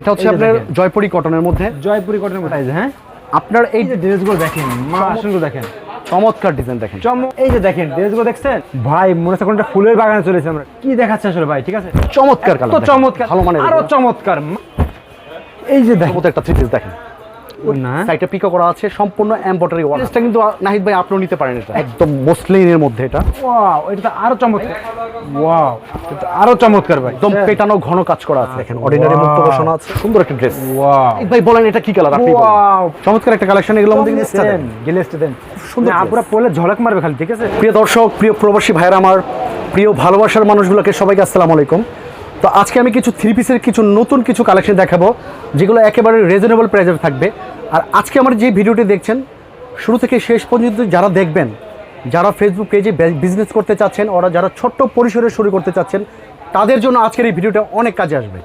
এটা হচ্ছে আপনার জয়পুরি কটনের মধ্যে। জয়পুরি কটনের মধ্যে। হ্যাঁ। আপনার এই যে ড্রেসগুলো দেখেন মাশাআল্লাহ দেখেন। চমৎকার ডিজাইন দেখেন। এই যে দেখেন ড্রেসগুলো দেখছেন? ভাই মনে হচ্ছে কোনটা ফুলের বাগানে চলেছে আমরা। কি দেখাচ্ছে আসলে ভাই ঠিক আছে? চমৎকার কালার তো চমৎকার। ভালো মানে আরও চমৎকার। এই যে দেখেন। একটা থ্রি পিস দেখেন। না। পিকো করা আছে সম্পূর্ণ এমব্রয়ডারি ওয়ার্ক এটা কিন্তু নাহিদ ভাই আপনিও নিতে পারেন এটা। একদম মসলিনের মধ্যে এটা। ওয়াও এটা তো আরও চমৎকার। ওয়াও এটা আরও চমৎকার ভাই। একদম পেটানো ঘন কাজ করা আছে দেখেন অর্ডিনারি মুক্ত. বসানো আছে সুন্দর একটা ড্রেস ওয়াও। ভাই বলেন এটা কি কালার আপনি ওয়াও। চমৎকার একটা কালেকশন এগুলোর মধ্যে কিন্তু দেন গিলেস্ট দেন। সুন্দর আপুরা ঝলক মারবে খালি ঠিক আছে? প্রিয় দর্শক প্রিয় প্রবাসী ভাইয়ের আমার প্রিয় ভালোবাসার মানুষগুলোকে সবাইকে আসসালামু আলাইকুম। তো আজকে আমি কিছু থ্রি পিসের কিছু নতুন কিছু কালেকশন দেখাবো, যেগুলো একেবারে রিজনেবল প্রাইসে থাকবে। আর আজকে আমার যে ভিডিওটি দেখছেন, শুরু থেকে শেষ পর্যন্ত যারা দেখবেন, যারা ফেসবুক পেজে বিজনেস করতে চাচ্ছেন, ওরা যারা ছোট্ট পরিসরে শুরু করতে চাচ্ছেন, তাদের জন্য আজকের এই ভিডিওটা অনেক কাজে আসবে।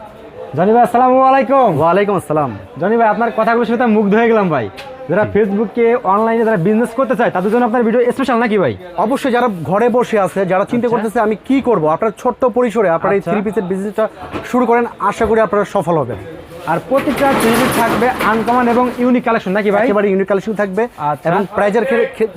জনি ভাই আসসালামু আলাইকুম। ওয়ালাইকুম আসসালাম। জনি ভাই আপনার কথাগুলো শুনে মুগ্ধ হয়ে গেলাম ভাই। যারা ফেসবুকে অনলাইনে যারা বিজনেস করতে চায় তাদের জন্য আপনার ভিডিও স্পেশাল নাকি ভাই? অবশ্যই যারা ঘরে বসে আছে যারা চিন্তা করতেছে আমি কি করব আপনার ছোট্ট পরিসরে আপনার এই আচ্ছা। থ্রি পিসের বিজনেসটা শুরু করেন আশা করি আপনারা সফল হবেন। আর প্রতিটা জিনিস থাকবে আনকমন এবং ইউনিক কালেকশন নাকি ভাই? একেবারে ইউনিক কালেকশন থাকবে আচ্ছা। এবং প্রাইজের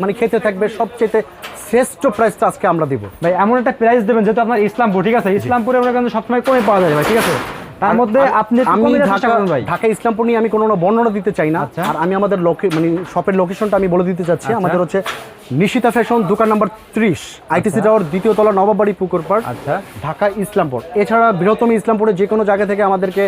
মানে খেতে থাকবে সবচেয়ে শ্রেষ্ঠ প্রাইসটা আজকে আমরা দিব। ভাই এমন একটা প্রাইস দেবেন যেহেতু আপনার ইসলামপুর ঠিক আছে? ইসলামপুরে আমরা কিন্তু সবসময় কমে পাওয়া যায় ভাই ঠিক আছে? তার মধ্যে আপনি আমি ঢাকা ঢাকা ইসলামপুর নিয়ে আমি কোনো বর্ণনা দিতে চাই না। আচ্ছা। আর আমি আমাদের লোকে মানে শপের লোকেশনটা আমি বলে দিতে চাচ্ছি। আচ্ছা। আমাদের হচ্ছে নিশিতা ফ্যাশন দোকান নাম্বার ত্রিশ আইটিসি টাওয়ার দ্বিতীয় তলা নবাবাড়ি পুকুর পাড় আচ্ছা। ঢাকা ইসলামপুর। এছাড়া বৃহত্তম ইসলামপুরে যে কোনো জায়গা থেকে আমাদেরকে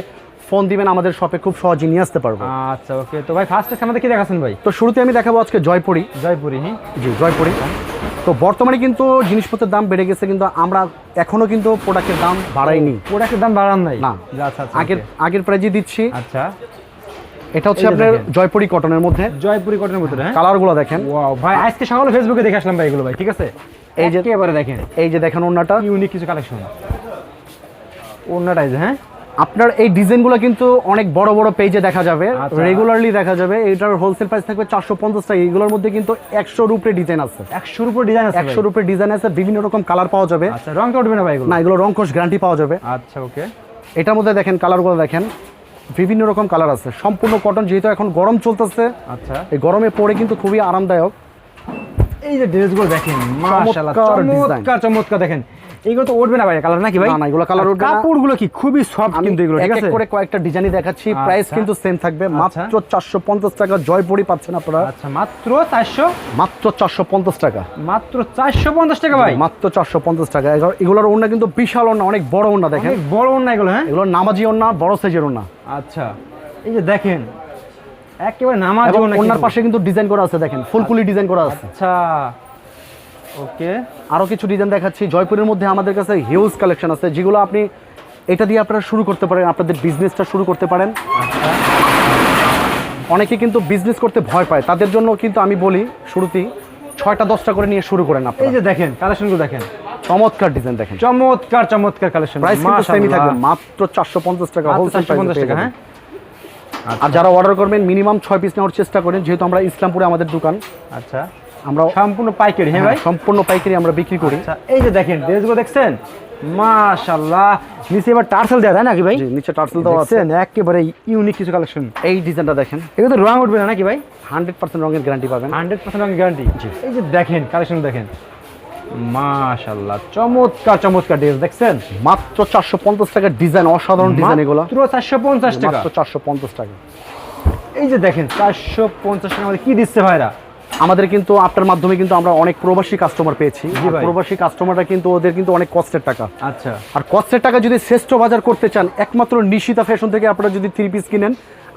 ফোন দিবেন আমাদের শপে খুব সহজে নিয়ে আসতে পারব। আচ্ছা ওকে তো ভাই ফার্স্ট আমাদের কি দেখাচ্ছেন ভাই? তো শুরুতে আমি দেখাবো আজকে জয়পুরি। জয়পুরি হ্যাঁ। জি জয়পুরি। তো বর্তমানে কিন্তু জিনিসপত্রের দাম বেড়ে গেছে কিন্তু আমরা এখনও কিন্তু প্রোডাক্টের দাম বাড়াইনি। প্রোডাক্টের দাম বাড়ান নাই? না। আচ্ছা আচ্ছা আগের আগের প্রাইজে দিচ্ছি। আচ্ছা। এটা হচ্ছে আপনার। জয়পুরি কটনের মধ্যে। জয়পুরি কটনের মধ্যে হ্যাঁ? কালারগুলো দেখেন। ওয়াও ভাই আজকে সকালে ফেসবুকে দেখে আসলাম ভাই এগুলো ভাই ঠিক আছে? এই যে- একেবারে দেখেন। এই যে দেখেন ওনাটা ইউনিক কিছু কালেকশন ওনাটাই হ্যাঁ? আপনার এই ডিজাইনগুলো কিন্তু অনেক বড় বড় পেজে দেখা যাবে। আচ্ছা। রেগুলারলি দেখা যাবে। এটার হোলসেল প্রাইস থাকবে চারশো পঞ্চাশ টাকা। এগুলোর মধ্যে কিন্তু একশোর উপরে ডিজাইন আছে। একশোর উপর ডিজাইন আছে একশোর উপরে ডিজাইন আছে। বিভিন্ন রকম কালার পাওয়া যাবে। আচ্ছা রংটা উঠবে না ভাই এগুলো? না এগুলো রং রংকশ গ্যারান্টি পাওয়া যাবে। আচ্ছা ওকে এটার মধ্যে দেখেন কালারগুলো দেখেন। বিভিন্ন রকম কালার আছে। সম্পূর্ণ কটন যেহেতু এখন গরম চলতেছে আচ্ছা। এই গরমে পরে কিন্তু খুবই আরামদায়ক। এই যে ড্রেসগুলো দেখেন মাশাআল্লাহ চমৎকার চমৎকার দেখেন। এইগুলো তো উঠবে না ভাই কালার নাকি ভাই? না, এগুলো আর উঠবে না। কাপড়গুলো কি খুবই সফট কিন্তু এগুলো ঠিক এক এক আছে? করে কয়েকটা ডিজাইনই দেখাচ্ছি আচ্ছা। প্রাইস কিন্তু সেম থাকবে মাত্র চারশো পঞ্চাশ টাকা জয়পুরি পাচ্ছেন আপনারা। আচ্ছা মাত্র চারশো? মাত্র চারশো পঞ্চাশ টাকা। মাত্র চারশো পঞ্চাশ টাকা ভাই? মাত্র চারশো পঞ্চাশ টাকা। এগুলোর ওড়না কিন্তু বিশাল ওড়না অনেক বড় ওড়না দেখেন। অনেক বড় না এগুলো হ্যাঁ? এগুলোর নামাজি ওড়না বড় সাইজের ওড়না। আচ্ছা। এই যে দেখেন একেবারে নামাজ এবং ওড়নার পাশে কিন্তু ডিজাইন করা আছে দেখেন। ফুলফুলি ডিজাইন করা আছে। আচ্ছা। ওকে। আরও কিছু ডিজাইন দেখাচ্ছি। জয়পুরের মধ্যে আমাদের কাছে হিউজ কালেকশন আছে যেগুলো আপনি এটা দিয়ে আপনারা শুরু করতে পারেন আপনাদের বিজনেসটা শুরু করতে পারেন। অনেকে কিন্তু বিজনেস করতে ভয় পায়। তাদের জন্য কিন্তু আমি বলি শুরুতেই ছয়টা দশটা করে নিয়ে শুরু করেন আপনি এই যে দেখেন কালেকশনগুলো দেখেন। চমৎকার ডিজাইন দেখেন। চমৎকার চমৎকার কালেকশন প্রাইস কিন্তু সেমই থাকবে মাত্র চারশো পঞ্চাশ টাকা হোলসেল পঞ্চাশ টাকা হ্যাঁ? আর যারা অর্ডার করবেন মিনিমাম ছয় পিস নেওয়ার চেষ্টা করেন যেহেতু আমরা ইসলামপুরে আমাদের দোকান। আচ্ছা। আমরা সম্পূর্ণ পাইকারি হ্যাঁ ভাই? সম্পূর্ণ পাইকারি আমরা বিক্রি করি। আচ্ছা এই যে দেখেন ড্রেসগুলো দেখছেন? মাশাআল্লাহ। নিচে এবার টার্সেল দেওয়া তাই নাকি ভাই? নিচে টার্সেল দেওয়া আছে। একেবারে ইউনিক কিছু কালেকশন এই ডিজাইনটা দেখেন। এগুলো তো রং উঠবে না নাকি ভাই? হান্ড্রেড পার্সেন্ট রঙের গ্যারান্টি পাবেন। হান্ড্রেড পার্সেন্ট রঙ গ্যারান্টি এই যে দেখেন কালেকশন দেখেন। মাশাআল্লাহ চমৎকার চমৎকার ড্রেস দেখছেন? মাত্র চারশো পঞ্চাশ টাকার ডিজাইন অসাধারণ ডিজাইন এগুলো। মাত্র চারশো পঞ্চাশ টাকা? মাত্র চারশো পঞ্চাশ টাকা। এই যে দেখেন চারশো পঞ্চাশ টাকা আমাদের কি দিচ্ছে ভাইরা? আমাদের কিন্তু আপনার মাধ্যমে কিন্তু আমরা অনেক প্রবাসী কাস্টমার পেয়েছি। প্রবাসী কাস্টমাররা কিন্তু ওদের কিন্তু অনেক কষ্টের টাকা। আচ্ছা। আর কষ্টের টাকা যদি শ্রেষ্ঠ বাজার করতে চান একমাত্র নিশিতা ফ্যাশন থেকে আপনারা যদি থ্রি পিস কিনেন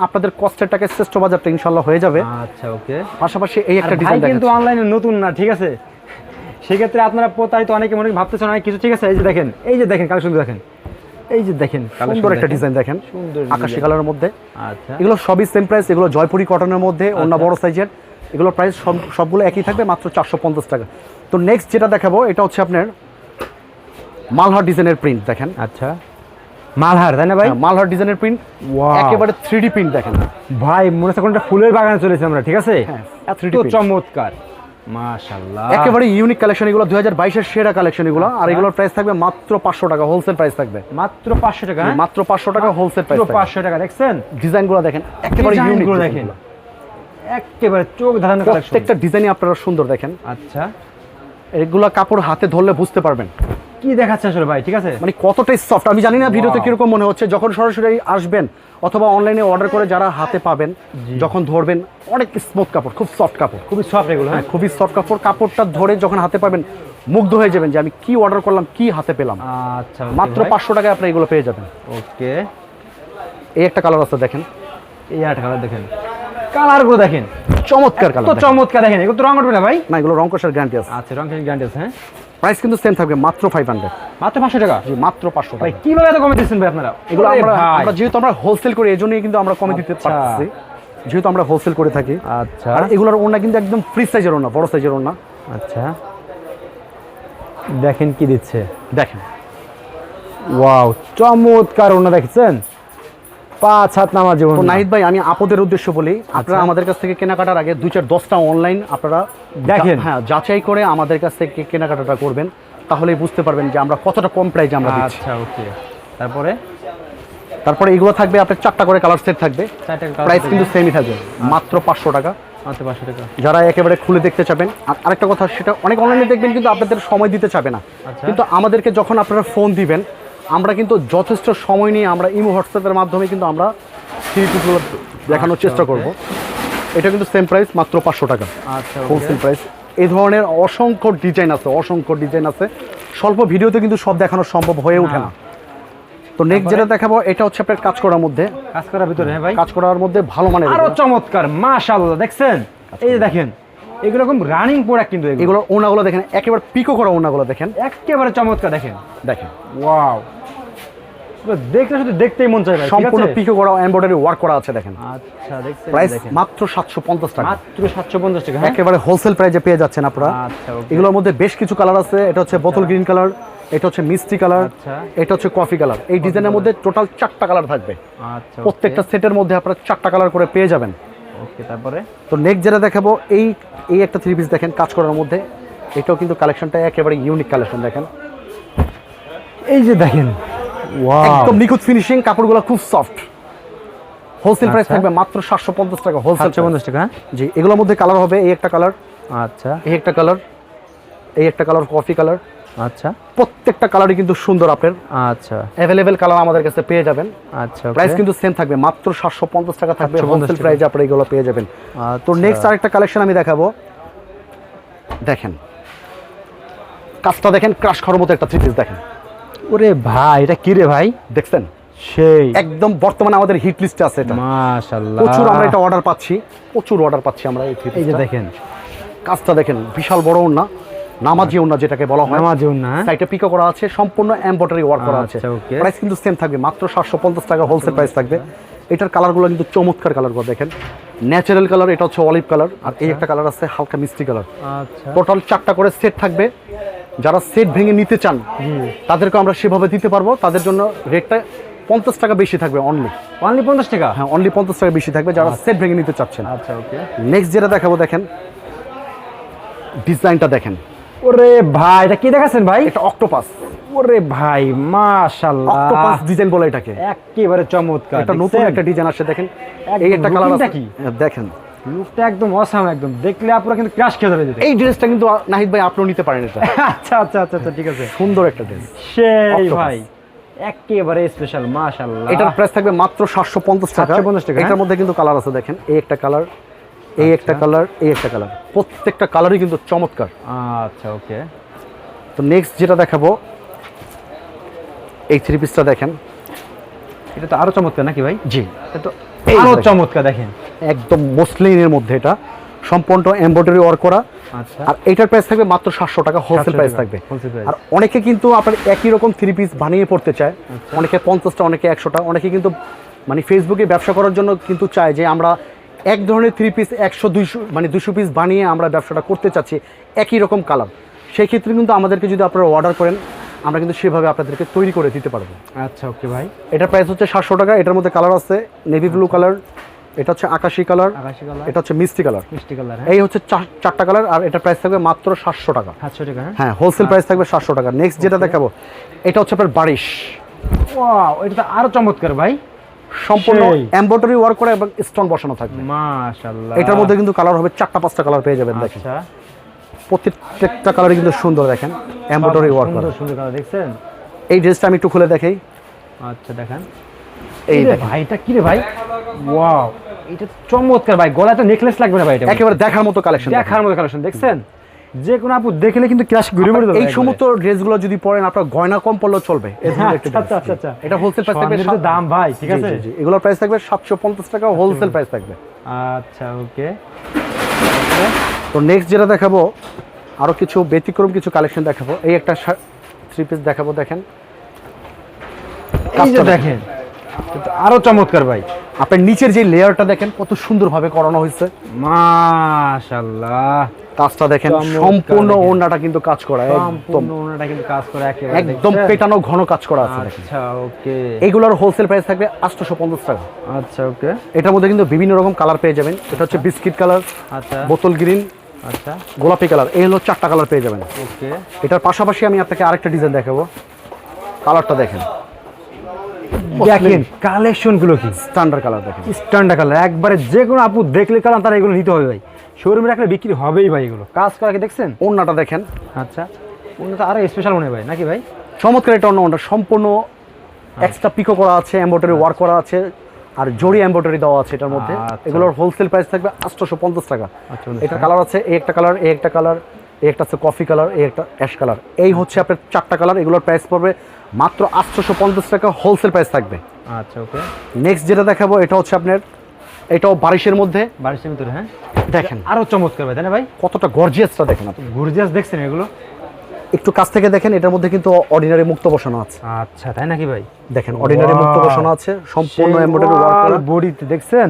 আপনাদের কষ্টের টাকায় শ্রেষ্ঠ বাজারটা ইনশাল্লাহ হয়ে যাবে। আচ্ছা ওকে পাশাপাশি এই একটা ডিজাইন কিন্তু অনলাইনে নতুন না ঠিক আছে? সেক্ষেত্রে আপনারা প্রতারিত অনেকে মনে ভাবতেছেন অনেক কিছু ঠিক আছে? এই যে দেখেন এই যে দেখেন কালেকশন দেখেন। এই যে দেখেন সুন্দর একটা ডিজাইন দেখেন সুন্দর আকাশি কালারের মধ্যে। আচ্ছা। এগুলো সবই সেম প্রাইস এগুলো জয়পুরি কটনের মধ্যে অন্য আচ্ছা। বড় সাইজের এগুলোর প্রাইস সবগুলো একই থাকবে মাত্র চারশো পঞ্চাশ টাকা। তো নেক্সট যেটা দেখাবো এটা হচ্ছে আপনার মালহার ডিজাইনের প্রিন্ট দেখেন। আচ্ছা। মালহার তাই না ভাই? মালহার ডিজাইনের প্রিন্ট. একেবারে থ্রি ডি প্রিন্ট দেখেন। ভাই মনে হচ্ছে কোনটা ফুলের বাগানে চলেছে আমরা ঠিক আছে? হ্যাঁ, 3D তো চমৎকার। মাশাআল্লাহ। একেবারে ইউনিক কালেকশন এগুলো সেরা কালেকশন এগুলো। আর এগুলোর প্রাইস থাকবে মাত্র পাঁচশো টাকা হোলসেল প্রাইস থাকবে। মাত্র 500 টাকা হ্যাঁ? মাত্র পাঁচশো টাকা হোলসেল প্রাইস মাত্র 500 টাকা দেখছেন? ডিজাইনগুলো দেখেন একেবারে ইউনিকগুলো দেখেন। একেবারে চোখ ধাঁধানো কালেকশন প্রত্যেকটা ডিজাইনই আপনারা সুন্দর দেখেন। আচ্ছা। এগুলা কাপড় হাতে ধরলে বুঝতে পারবেন। কি দেখাচ্ছে আসলে ভাই ঠিক আছে? মানে কতটাই সফট আমি জানি না ভিডিওতে কীরকম মনে হচ্ছে যখন সরাসরি আসবেন অথবা অনলাইনে অর্ডার করে যারা হাতে পাবেন যখন ধরবেন অনেক স্মুথ কাপড় খুব সফট কাপড়। খুবই সফট এগুলো হ্যাঁ? হ্যাঁ খুবই সফট কাপড় কাপড়টা ধরে যখন হাতে পাবেন মুগ্ধ হয়ে যাবেন যে আমি কি অর্ডার করলাম কি হাতে পেলাম। আচ্ছা মাত্র পাঁচশো টাকায় আপনি এগুলো পেয়ে যাবেন। ওকে। এই একটা কালার আছে দেখেন। এই আট কালার দেখেন। কালারগুলো দেখেন। চমৎকার কালার তো চমৎকার দেখেন এগুলো তো রং উঠবে না ভাই? না এগুলো রং কষার গ্যারান্টি আছে। আচ্ছা রং গ্যারান্টি আছে হ্যাঁ? প্রাইস কিন্তু সেম থাকবে মাত্র ফাইভ হান্ড্রেড মাত্র পাঁচশো টাকা? জি মাত্র পাঁচশো ভাই টাকা। কীভাবে এত কমে দিচ্ছেন ভাই আপনারা? এগুলো আমরা আমরা যেহেতু আমরা হোলসেল করি এই জন্যই কিন্তু আমরা কমে দিতে আচ্ছা। পারছি যেহেতু আমরা হোলসেল করে থাকি। আচ্ছা। আর এগুলোর ওনা কিন্তু একদম ফ্রি সাইজের ওনা বড় সাইজের ওনা আচ্ছা। দেখেন কি দিচ্ছে। দেখেন। ওয়াও চমৎকার ওনা দেখছেন? পাঁচ হাত নামার জীবন তো নাহিদ ভাই আমি আপদের উদ্দেশ্য বলি আপনারা আচ্ছা। আমাদের কাছ থেকে কেনাকাটার আগে দুই চার দশটা অনলাইন আপনারা দেখেন। হ্যাঁ যাচাই করে আমাদের কাছ থেকে কেনাকাটাটা করবেন তাহলেই বুঝতে পারবেন যে আমরা কতটা কম প্রাইজে আমরা দিচ্ছি। আচ্ছা ওকে তারপরে? তারপরে এগুলো থাকবে আপনার চারটা করে কালার সেট থাকবে। প্রাইস কিন্তু সেমই থাকবে মাত্র পাঁচশো টাকা। মাত্র পাঁচশো টাকা। যারা একেবারে খুলে দেখতে চাবেন আর আরেকটা কথা সেটা অনেক অনলাইনে দেখবেন কিন্তু আপনাদের সময় দিতে চাবে না। আচ্ছা। কিন্তু আমাদেরকে যখন আপনারা ফোন দিবেন আমরা কিন্তু যথেষ্ট সময় নিয়ে আমরা ইমো হোয়াটসঅ্যাপের মাধ্যমে কিন্তু আমরা সিরিজগুলো দেখানোর আচ্ছা, চেষ্টা. করব। এটা কিন্তু সেম প্রাইস মাত্র পাঁচশো টাকা। আচ্ছা হোলসেল প্রাইস এই ধরনের অসংখ্য ডিজাইন আছে অসংখ্য ডিজাইন আছে। স্বল্প ভিডিওতে কিন্তু সব দেখানো সম্ভব হয়ে ওঠে না। তো নেক্সট যেটা দেখাবো এটা হচ্ছে আপনার কাজ করার মধ্যে। কাজ করার ভিতরে হ্যাঁ ভাই। কাজ করার মধ্যে ভালো মানের আরও। চমৎকার মাশাআল্লাহ দেখছেন? এই যে দেখেন এগুলো রকম রানিং প্রোডাক্ট কিন্তু এগুলো। এগুলো ওনাগুলো দেখেন একেবারে পিকো করা ওনাগুলো দেখেন। একেবারে চমৎকার দেখেন। দেখেন। ওয়াও দেখলে শুধু দেখতেই মন চায় সম্পূর্ণ পিকো করা এমব্রয়ডারি ওয়ার্ক করা আছে দেখেন। আচ্ছা দেখছেন প্রাইস মাত্র সাতশো পঞ্চাশ টাকা। মাত্র সাতশো পঞ্চাশ টাকা হ্যাঁ? একেবারে হোলসেল প্রাইজে পেয়ে যাচ্ছেন আপনারা। আচ্ছা এগুলোর মধ্যে বেশ কিছু কালার আছে। এটা হচ্ছে বোতল গ্রিন কালার এটা হচ্ছে মিষ্টি কালার আচ্ছা। এটা হচ্ছে কফি কালার এই ডিজাইনের মধ্যে টোটাল চারটা কালার থাকবে। আচ্ছা প্রত্যেকটা সেটের মধ্যে আপনারা চারটা কালার করে পেয়ে যাবেন। ওকে তারপরে? তো নেক্সট যেটা দেখাবো এই এই একটা থ্রি পিস দেখেন কাজ করার মধ্যে। এটাও কিন্তু কালেকশনটা একেবারে ইউনিক কালেকশন দেখেন। এই যে দেখেন একদম নিখুঁত ফিনিশিং কাপড়গুলো খুব সফট হোলসেল প্রাইস আচ্ছা। থাকবে মাত্র সাতশো পঞ্চাশ টাকা হোলসেল সাতশো পঞ্চাশ টাকা হ্যাঁ? জি এগুলোর মধ্যে কালার হবে এই একটা কালার আচ্ছা। এই একটা কালার এই একটা কালার কফি কালার আচ্ছা। প্রত্যেকটা কালারই কিন্তু সুন্দর আপনার। আচ্ছা। অ্যাভেলেবেল কালার আমাদের কাছে পেয়ে যাবেন। আচ্ছা প্রাইস কিন্তু সেম থাকবে মাত্র সাতশো পঞ্চাশ টাকা থাকবে হোলসেল। প্রাইস আপনারা এগুলো পেয়ে যাবেন। তো নেক্সট আরেকটা কালেকশন আমি দেখাবো। দেখেন। কাজটা দেখেন ক্রাশ খাওয়ার মতো একটা থ্রি পিস দেখেন। ওরে ভাই এটা কি রে ভাই? দেখছেন? সেই। একদম বর্তমানে আমাদের হিট লিস্টে আছে এটা। মাশাআল্লাহ প্রচুর আমরা এটা অর্ডার পাচ্ছি। প্রচুর অর্ডার পাচ্ছি আমরা এই যে দেখেন। কাজটা দেখেন বিশাল বড় ওন্না নামাজি ওন্না যেটাকে বলা হয়। নামাজ না সাইটে পিকো করা আছে সম্পূর্ণ এমব্রয়ডারি ওয়ার্ক করা আছে। আচ্ছা. প্রাইস কিন্তু সেম থাকবে মাত্র সাতশো পঞ্চাশ টাকা হোলসেল প্রাইস থাকবে। এটার কালারগুলো কিন্তু চমৎকার কালারগুলো দেখেন। ন্যাচারাল কালার এটা হচ্ছে অলিভ কালার আর এই একটা কালার আছে হালকা মিষ্টি কালার আচ্ছা। টোটাল চারটা করে সেট থাকবে। যারা সেট ভেঙে নিতে চান তাদেরকে আমরা সেভাবে দিতে পারব। তাদের জন্য রেটটা পঞ্চাশ টাকা বেশি থাকবে অনলি অনলি পঞ্চাশ টাকা? হ্যাঁ অনলি পঞ্চাশ টাকা বেশি থাকবে যারা সেট ভেঙে নিতে চাচ্ছেন। আচ্ছা ওকে। নেক্সট যেটা দেখাবো দেখেন। ডিজাইনটা দেখেন। ওরে ভাই এটা কি দেখাচ্ছেন ভাই? এটা অক্টোপাস ওরে ভাই মাশাআল্লাহ। অক্টোপাস ডিজাইন বলে এটাকে। একেবারে চমৎকার এটা নতুন একটা ডিজাইন আসছে দেখেন। এই একটা কালার আছে। কি? হ্যাঁ, দেখেন। লুকটা একদম অসাম একদম। দেখলে আপনারা কিন্তু ক্রাশ খেয়ে যাবে এই ড্রেসটা কিন্তু নাহিদ ভাই আপনিও নিতে পারেন এটা। আচ্ছা আচ্ছা আচ্ছা আচ্ছা ঠিক আছে। সুন্দর একটা ড্রেস সেই। ভাই একেবারে স্পেশাল মাশাআল্লাহ। এটার প্রাইস থাকবে মাত্র সাতশো পঞ্চাশ টাকা। 750 টাকা, এটার হ্যাঁ? মধ্যে কিন্তু কালার আছে দেখেন এই একটা কালার এই একটা কালার এই একটা কালার প্রত্যেকটা কালারই কিন্তু চমৎকার। আচ্ছা ওকে তো নেক্সট যেটা দেখাবো এই থ্রি পিসটা দেখেন। এটা তো আরও চমৎকার নাকি ভাই? জি। এটা তো আরও চমৎকার দেখেন। একদম মসলিনের মধ্যে এটা। সম্পূর্ণ এমব্রয়ডারি ওয়ার্ক করা। আচ্ছা। আর এটার প্রাইস থাকবে মাত্র সাতশো টাকা হোলসেল প্রাইস থাকবে। আর অনেকে কিন্তু আপনার একই রকম থ্রি পিস বানিয়ে পড়তে চায়। আচ্ছা। অনেকে পঞ্চাশটা অনেকে একশোটা অনেকে কিন্তু মানে ফেসবুকে ব্যবসা করার জন্য কিন্তু চায় যে আমরা এক ধরনের থ্রি পিস একশো দুইশো মানে দুশো পিস বানিয়ে আমরা ব্যবসাটা করতে চাচ্ছি একই রকম কালার সেই ক্ষেত্রে কিন্তু আমাদেরকে যদি আপনারা অর্ডার করেন আমরা কিন্তু সেভাবে আপনাদেরকে তৈরি করে দিতে পারব। আচ্ছা ওকে ভাই। এটার প্রাইস হচ্ছে সাতশো টাকা এটার মধ্যে কালার আছে নেভি ব্লু কালার এটা হচ্ছে আকাশি কালার আকাশি কালার। এটা হচ্ছে মিষ্টি কালার। মিষ্টি কালার হ্যাঁ। এই হচ্ছে চার- চারটা কালার আর এটা প্রাইস থাকবে মাত্র সাতশো টাকা। সাতশো টাকা হ্যাঁ। হ্যাঁ হোলসেল প্রাইস থাকবে সাতশো টাকা। নেক্সট যেটা দেখাবো এটা হচ্ছে আপনার বারিশ। ওয়াও এটা তো আরও চমৎকার ভাই। সম্পূর্ণ। এমব্রয়ডারি ওয়ার্ক করে এবং স্টোন বসানো থাকবে। মাশাআল্লাহ। এটার মধ্যে কিন্তু কালার হবে চারটা পাঁচটা কালার পেয়ে যাবেন দেখেন। আচ্ছা। প্রত্যেকটা কালারই কিন্তু সুন্দর দেখেন এমব্রয়ডারি ওয়ার্ক করা। সুন্দর সুন্দর কালার দেখছেন? এই ড্রেসটা আমি একটু খুলে দেখাই। আচ্ছা দেখেন। এই ভাই এটা কি রে ভাই? ওয়াও এটা চমৎকার ভাই গলায় তো নেকলেস লাগবে না ভাই এটা একেবারে দেখার মতো কালেকশন দেখার মতো কালেকশন দেখছেন? যে কোনো আপু দেখলে কিন্তু ক্রাশ ঘুরে যাবে এই সমস্ত ড্রেসগুলো যদি পরেন আপনার গয়না কম পড়লেও চলবে। আচ্ছা, আচ্ছা, আচ্ছা। এটা হোলসেল প্রাইস থাকবে দাম ভাই ঠিক আছে। এগুলোর প্রাইস থাকবে সাতশো পঞ্চাশ টাকা হোলসেল প্রাইস থাকবে। আচ্ছা ওকে তো নেক্সট যেটা দেখাবো আরও কিছু ব্যতিক্রম কিছু কালেকশন দেখাবো। এই একটা থ্রি পিস দেখাবো দেখেন। দেখেন এটা আরও চমৎকার ভাই। আপনার নিচের যে লেয়ারটা দেখেন কত সুন্দরভাবে করানো হয়েছে। মাশাআল্লাহ। কাজটা দেখেন সম্পূর্ণ ওড়নাটা কিন্তু কাজ করা একদম। ওনাটা কিন্তু কাজ করে একেবারে একদম পেটানো ঘন কাজ করা আছে আচ্ছা ওকে। এগুলোর হোলসেল প্রাইস থাকবে আটশোশো পঞ্চাশ টাকা। আচ্ছা ওকে। এটার মধ্যে কিন্তু বিভিন্ন রকম কালার পেয়ে যাবেন। এটা হচ্ছে বিস্কিট কালার আচ্ছা। বোতল গ্রিন আচ্ছা। গোলাপি কালার এই হলো চারটা কালার পেয়ে যাবেন। ওকে। এটার পাশাপাশি আমি আপনাকে আরেকটা ডিজাইন দেখাবো। কালারটা দেখেন। দেখেন কালেকশনগুলো কি? স্ট্যান্ডার্ড কালার দেখেন। স্ট্যান্ডার্ড কালার একবারে যে কোনো আপু দেখলে কালার তারা এগুলো নিতে হবে ভাই। শোরুমে রাখলে বিক্রি হবেই ভাই এগুলো। কাজ করা কি দেখছেন? ওড়নাটা দেখেন। আচ্ছা। ওগুলো আরও স্পেশাল মনে হয় ভাই নাকি ভাই? চমৎকার এটা অন্য সম্পূর্ণ এক্সট্রা পিকো করা আছে এমব্রয়ডারি ওয়ার্ক করা আছে আর জড়ি এমব্রয়ডারি দেওয়া আছে এটার মধ্যে। আচ্ছা। এগুলোর হোলসেল প্রাইস থাকবে আটশোশো পঞ্চাশ টাকা। আচ্ছা এটা কালার আছে এই একটা কালার এই একটা কালার এই একটা আছে কফি কালার এই একটা অ্যাশ কালার এই হচ্ছে আপনার চারটা কালার এগুলোর প্রাইস পড়বে মাত্র আটশোশো পঞ্চাশ টাকা হোলসেল প্রাইস থাকবে। আচ্ছা ওকে নেক্সট যেটা দেখাবো এটা হচ্ছে আপনার এটাও বারিশের মধ্যে। বারিশের ভিতরে হ্যাঁ? দেখেন। আরও চমৎকার ভাই তাই না ভাই? কতটা গর্জিয়াসটা দেখেন আপনি। গুরজাস দেখছেন এগুলো? একটু কাছ থেকে দেখেন এটার মধ্যে কিন্তু অর্ডিনারি মুক্ত বসানো আছে। আচ্ছা তাই নাকি ভাই? দেখেন অর্ডিনারি মুক্ত বসানো আছে সম্পূর্ণ এমব্রয়ডারি ওয়ার্ক করা। বডিতে দেখছেন?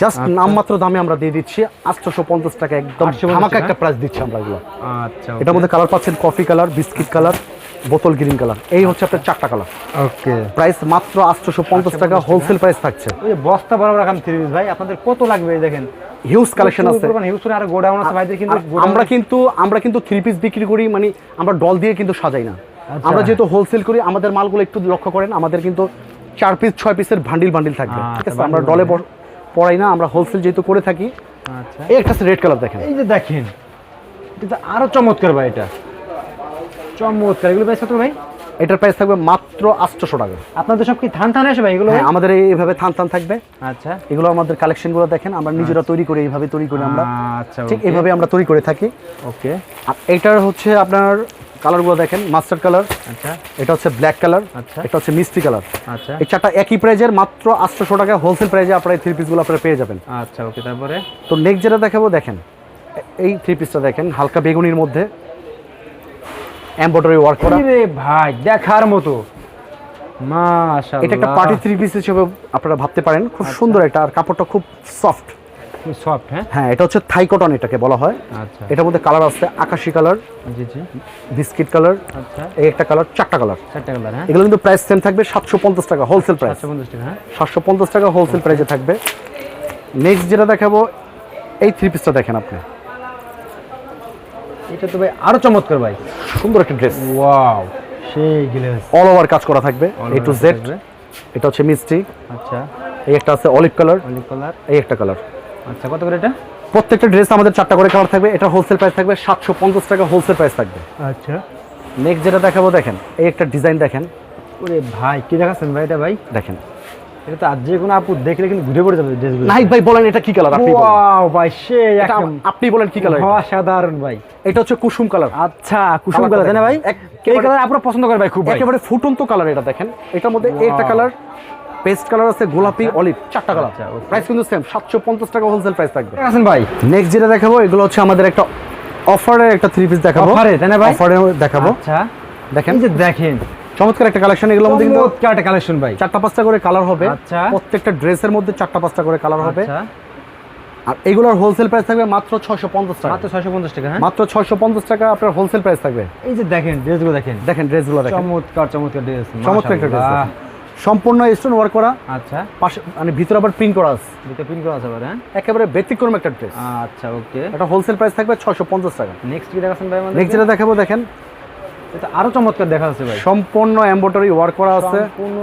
জাস্ট নামমাত্র দামে আমরা দিয়ে দিচ্ছি আটশোশো পঞ্চাশ টাকা একদম 850 ধামাকা একটা প্রাইস দিচ্ছি আমরা এগুলো। আচ্ছা এটার মধ্যে কালার পাচ্ছেন কফি কালার বিস্কিট কালার বোতল গ্রিন কালার। এই হচ্ছে আপনার চারটা কালার। ওকে। প্রাইস মাত্র আটশোশো পঞ্চাশ টাকা হোলসেল প্রাইস থাকছে। ওই বস্তা বরাবর রাখাম থ্রি ভাই আপনাদের কত লাগবে দেখেন? হিউজ কালেকশন আছে। হিউজ আর গোডাউন আছে। ভাইদের কিন্তু আমরা কিন্তু আমরা কিন্তু থ্রি পিস বিক্রি করি মানে আমরা ডল দিয়ে কিন্তু সাজাই না। আচ্ছা। আমরা যেহেতু হোলসেল করি আমাদের মালগুলো একটু লক্ষ্য করেন আমাদের কিন্তু চার পিস ছয় পিসের ভান্ডিল বান্ডিল থাকবে। ঠিক আছে? আচ্ছা, আমরা ডলে পড়াই না আমরা হোলসেল যেহেতু করে থাকি। আচ্ছা। এই একটা রেড কালার দেখেন। এই যে দেখেন এটা আরও চমৎকার ভাই এটা। চমৎকার। এগুলো প্রাইস কত ভাই? এটার প্রাইস থাকবে মাত্র আটশোশো টাকা। আপনাদের সব কি থান থান আসে ভাই এগুলো? হ্যাঁ আমাদের এইভাবে থান থান থাকবে। আচ্ছা। এগুলো আমাদের কালেকশনগুলো দেখেন আমরা নিজেরা তৈরি করি এইভাবে তৈরি করি আমরা। আচ্ছা ঠিক এইভাবে আমরা তৈরি করে থাকি। ওকে। আর এটার হচ্ছে আপনার কালারগুলো দেখেন মাস্টার্ড কালার আচ্ছা। এটা হচ্ছে ব্ল্যাক কালার আচ্ছা। এটা হচ্ছে মিষ্টি কালার আচ্ছা। এই চারটা একই প্রাইজের মাত্র আটশোশো টাকা হোলসেল প্রাইজে আপনার এই থ্রি পিসগুলো আপনারা পেয়ে যাবেন। আচ্ছা ওকে তারপরে? তো নেক্সট যেটা দেখাবো দেখেন এই থ্রি পিসটা দেখেন হালকা বেগুনির মধ্যে। এমব্রয়ডারি ওয়ার্ক করা। রে ভাই দেখার মতো। মাশাআল্লাহ। এটা একটা পার্টি থ্রি পিস হিসেবে আপনারা ভাবতে পারেন। খুব আচ্ছা। সুন্দর একটা আর কাপড়টা খুব সফট সফট হ্যাঁ? হ্যাঁ এটা হচ্ছে থাই কটন এটাকে বলা হয়। আচ্ছা। এটার মধ্যে কালার আছে আকাশি কালার জি জি। বিস্কিট কালার আচ্ছা। এই একটা কালার চারটা কালার চারটা কালার হ্যাঁ? এগুলো কিন্তু প্রাইস সেম থাকবে সাতশো পঞ্চাশ টাকা হোলসেল প্রাইস সাতশো পঞ্চাশ টাকা হ্যাঁ? সাতশো পঞ্চাশ টাকা হোলসেল প্রাইসে থাকবে। নেক্সট যেটা দেখাবো এই থ্রি পিসটা দেখেন আপনি। এটা তো ভাই আরও চমৎকার ভাই। সুন্দর একটা ড্রেস ওয়াও সেই গ্লেস অল ওভার কাজ করা থাকবে এ টু জেড এটা হচ্ছে মিষ্টি। আচ্ছা। এই একটা আছে অলিভ কালার অলিভ কালার এই একটা কালার আচ্ছা কত করে এটা? প্রত্যেকটা ড্রেস আমাদের চারটা করে কালার থাকবে এটা হোলসেল প্রাইস থাকবে সাতশো পঞ্চাশ টাকা হোলসেল প্রাইস থাকবে। আচ্ছা। নেক্সট যেটা দেখাবো দেখেন এই একটা ডিজাইন দেখেন। ওরে ভাই কি দেখাচ্ছেন ভাই এটা ভাই? দেখেন। এটা তো যে কোনো আপু দেখলে কিন্তু ঘুরে পড়ে যাবে ড্রেসগুলো নাহিদ ভাই বলেন এটা কি কালার আপনি ওয়াও ভাই সেই আপনি বলেন কি কালার অসাধারণ ভাই। এটা হচ্ছে কুসুম কালার আচ্ছা কুসুম কালার তাই ভাই? এই কালার আপনারা পছন্দ করে ভাই খুব একেবারে ফুটন্ত কালার এটা দেখেন। এটার মধ্যে একটা কালার পেস্ট কালার আছে গোলাপি অলিভ চারটা কালার আচ্ছা, প্রাইস কিন্তু সেম সাতশো পঞ্চাশ টাকা হোলসেল প্রাইস থাকবে। আছেন ভাই। নেক্সট যেটা দেখাবো এগুলো হচ্ছে আমাদের একটা অফারের একটা থ্রি পিস দেখাবো। Offer-এ, তাই না ভাই? অফারে দেখাবো। আচ্ছা। দেখেন। যে দেখেন। চমৎকার একটা কালেকশন এগুলোর মধ্যে কিন্তু চমৎকার একটা কালেকশন ভাই। চারটা পাঁচটা করে কালার হবে। আচ্ছা। প্রত্যেকটা ড্রেসের মধ্যে চারটা পাঁচটা করে কালার হবে। আচ্ছা। আর এগুলোর হোলসেল প্রাইস থাকবে মাত্র ছয়শো পঞ্চাশ টাকা। মাত্র ছয়শো পঞ্চাশ টাকা হ্যাঁ? মাত্র ছয়শো পঞ্চাশ টাকা আপনার হোলসেল প্রাইস থাকবে। এই যে দেখেন ড্রেসগুলো দেখেন। দেখেন ড্রেসগুলো দেখেন। চমৎকার চমৎকার ড্রেস চমৎকার একটা ড্রেস সম্পূর্ণ স্টোন ওয়ার্ক করা। আচ্ছা। পাশে মানে ভিতরে আবার প্রিন্ট করা আছে। দুটো পিন করা আছে আবার হ্যাঁ? একেবারে ব্যতিক্রম একটা ড্রেস আচ্ছা ওকে এটা হোলসেল প্রাইস থাকবে ছশো পঞ্চাশ টাকা। নেক্সট কি দেখাচ্ছেন ভাই আমাদের নেক্সট যেটা দেখাবো দেখেন। এটা আরও চমৎকার দেখা যাচ্ছে ভাই। সম্পূর্ণ এম্বোটারি ওয়ার্ক করা আছে। সম্পূর্ণ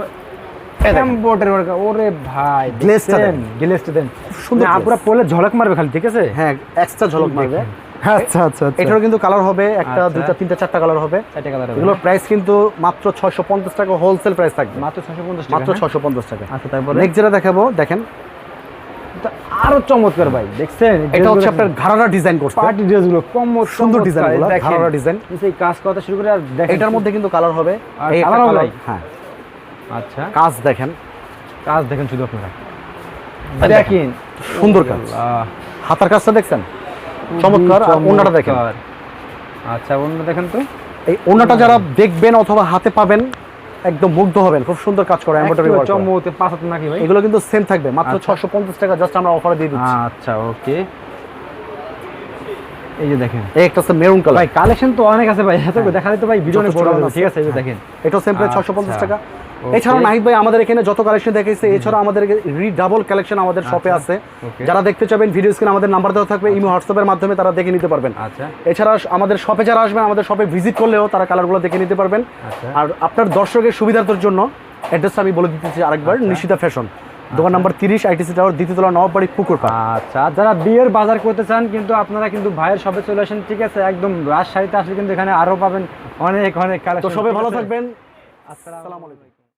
এমবোর্ডের ওয়ার্ক ওরে ভাই গ্লেজটা দেখছেন? গ্লেজটা দেন সুন্দর সুন্দর আপুরা পড়লে ঝলক মারবে খালি ঠিক আছে? হ্যাঁ এক্সট্রা ঝলক মারবে। আচ্ছা আচ্ছা আচ্ছা। এটারও কিন্তু কালার হবে একটা আচ্ছা। দুইটা তিনটা চারটা কালার হবে। চারটে কালার এগুলোর প্রাইস কিন্তু মাত্র ছয়শো পঞ্চাশ টাকা হোলসেল প্রাইস থাকবে। মাত্র 650 টাকা মাত্র হ্যাঁ? ছয়শো পঞ্চাশ টাকা। আচ্ছা তারপরে? নেক্সট যেটা দেখাবো দেখেন আরও চমৎকার ভাই দেখছেন? এটা হচ্ছে আপনার ঘাড়ারা ডিজাইন করছে। পার্টি ড্রেসগুলো কম সুন্দর ডিজাইনগুলো ঘাড়ারা ডিজাইন সেই কাজ কথা শুরু করে আর দেখেন এটার মধ্যে কিন্তু কালার হবে। এই colour হবে? হ্যাঁ। আচ্ছা। কাজ দেখেন। কাজ দেখেন শুধু আপনারা। দেখেন। সুন্দর কাজ। হাতার কাজটা দেখছেন? চমৎকার। আর ওনাটা দেখেন। আচ্ছা অন্য দেখেন তো। এই ওনাটা যারা দেখবেন অথবা হাতে পাবেন একদম মুগ্ধ হবেন খুব সুন্দর কাজ করে এমব্রয়ডারি ওয়ার্ক চমৎকার পাঁচ হাত নাকি ভাই এগুলো কিন্তু সেম থাকবে মাত্র আচ্ছা। ছশো পঞ্চাশ টাকা জাস্ট আমরা অফারে দিয়ে দিচ্ছি আচ্ছা ওকে এই যে দেখেন এই একটা হচ্ছে মেরুন কালার ভাই কালেকশন তো অনেক আছে ভাই এত হ্যাঁ। দেখা তো ভাই ভিডিও অনেক বড় ঠিক আছে এই যে। দেখেন এটা সেম প্রাইস আচ্ছা, ছশো পঞ্চাশ টাকা okay. এছাড়াও নাহিদ ভাই আমাদের এখানে যত কালেকশন দেখাইছে এছাড়া আমাদের রিডাবল কালেকশন আমাদের শপে আচ্ছা, আছে। যারা দেখতে চাবেন ভিডিও স্ক্রিনে আমাদের নাম্বার দেওয়া থাকবে ইমো হোয়াটসঅ্যাপের মাধ্যমে তারা দেখে নিতে পারবেন। আচ্ছা। এছাড়া আমাদের শপে যারা আসবেন আমাদের শপে ভিজিট করলেও তারা কালারগুলো দেখে নিতে পারবেন। আচ্ছা। আর আপনার দর্শকের সুবিধার্থের জন্য অ্যাড্রেসটা আমি বলে দিতেছি আরেকবার আচ্ছা। নিশিতা ফ্যাশন দোকান নাম্বার তিরিশ আইটিসি টাওয়ার দ্বিতীয়তলা নবাবাড়ি পুকুর আচ্ছা যারা বিয়ের বাজার করতে চান কিন্তু আপনারা কিন্তু ভাইয়ের শপে চলে আসেন ঠিক আছে একদম রাজশাহীতে আসলে কিন্তু এখানে আরও পাবেন অনেক অনেক কালেকশন সবাই ভালো থাকবেন। আসসালামু আলাইকুম।